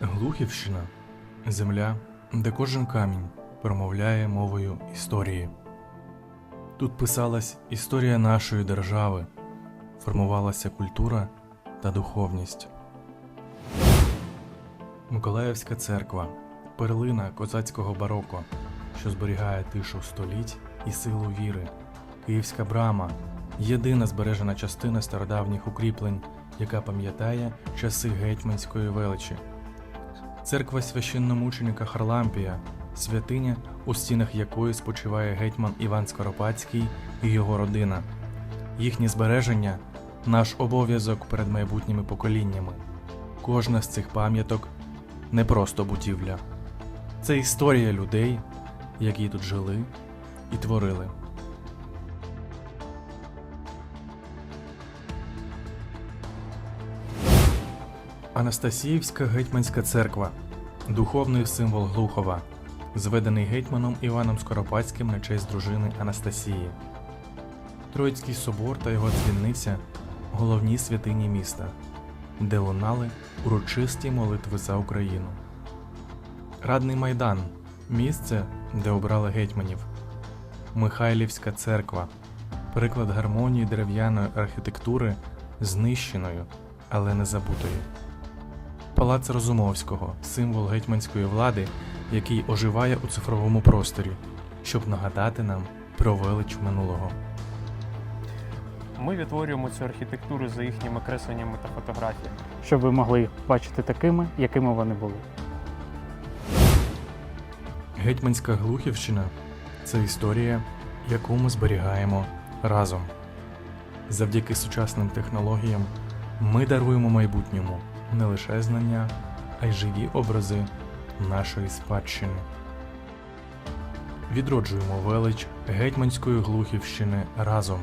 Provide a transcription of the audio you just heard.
Глухівщина земля, де кожен камінь промовляє мовою історії. Тут писалась історія нашої держави, формувалася культура та духовність. Миколаївська церква перлина козацького бароко, що зберігає тишу століть і силу віри. Київська брама єдина збережена частина стародавніх укріплень, яка пам'ятає часи гетьманської величі. Церква священномученика Харлампія, святиня, у стінах якої спочиває гетьман Іван Скоропадський і його родина. Їхнє збереження наш обов'язок перед майбутніми поколіннями. Кожна з цих пам'яток не просто будівля, це історія людей, які тут жили і творили. Анастасіївська гетьманська церква духовний символ Глухова, зведений гетьманом Іваном Скоропадським на честь дружини Анастасії. Троїцький собор та його дзвіниця головні святині міста, де лунали урочисті молитви за Україну. Радний майдан місце, де обрали гетьманів. Михайлівська церква приклад гармонії дерев'яної архітектури знищеною, але не забутою. Палац Розумовського символ гетьманської влади, який оживає у цифровому просторі, щоб нагадати нам про велич минулого. Ми відтворюємо цю архітектуру за їхніми кресленнями та фотографіями. щоб ви могли бачити такими, якими вони були. Гетьманська Глухівщина це історія, яку ми зберігаємо разом. Завдяки сучасним технологіям ми даруємо майбутньому не лише знання, а й живі образи нашої спадщини. Відроджуємо велич гетьманської Глухівщини разом.